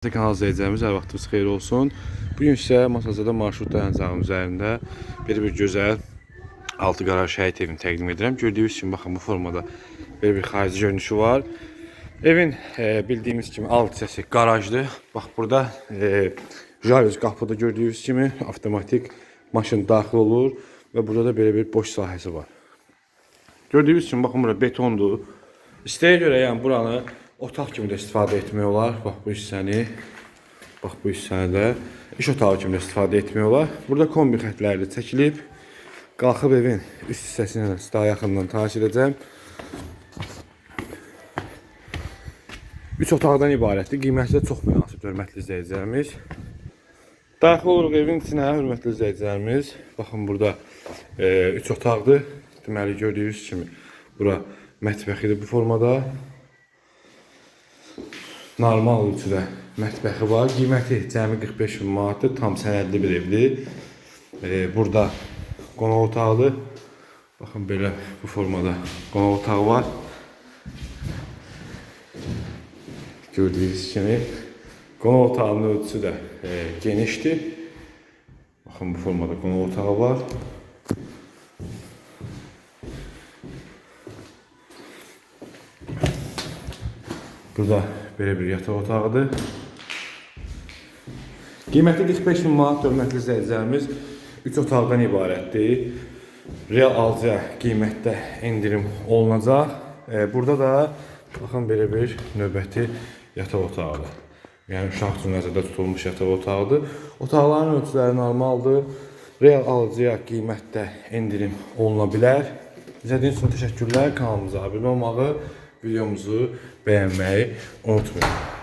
Kanal izləyicilərimiz hər vaxtınız xeyir olsun. Bu gün isə Masazada marşrut dayanacağının üzərində belə bir gözəl altı qarar şəhid evini təqdim edirəm. Gördüyünüz kimi baxın bu formada belə bir xarici görünüşü var. Evin e, bildiyimiz kimi alt hissəsi qarajdır. Bax burada e, jalüz qapıda gördüyünüz kimi avtomatik maşın daxil olur və burada da belə bir boş sahəsi var. Gördüyünüz kimi baxın bura betondur. İstəyə görə yəni buranı otaq kimi də istifadə etmək olar. Bax bu hissəni, bax bu hissəni də iş otağı kimi də istifadə etmək olar. Burada kombi xətləri də çəkilib. Qalxıb evin üst sizə daha yaxından tanış edəcəm. Üç otaqdan ibarətdir. Qiyməti də çox münasib, hörmətli izləyicilərimiz. Daxil oluruq evin içinə, hörmətli izləyicilərimiz. Baxın burada e, üç otaqdır. Deməli gördüyünüz kimi bura mətbəxidir bu formada. Normal ölçüdə mətbəxi var. Qiyməti cəmi 45 min manatdır. Tam sənədli bir evdir. E, burada qonaq otağıdır. Baxın belə bu formada qonaq otağı var. Gördüyünüz kimi qonaq otağının ölçüsü də e, genişdir. Baxın bu formada qonaq otağı var. Burada belə bir yataq otağıdır. Qiyməti 45 min manat hörmətli izləyicilərimiz 3 otaqdan ibarətdir. Real alıcıya qiymətdə endirim olunacaq. E, burada da baxın belə bir növbəti yataq otağıdır. Yəni uşaq üçün nəzərdə tutulmuş yataq otağıdır. Otaqların ölçüləri normaldır. Real alıcıya qiymətdə endirim oluna bilər. İzlədiyiniz üçün təşəkkürlər. Kanalımıza abunə olmağı, videomuzu bəyənməyi unutmayın.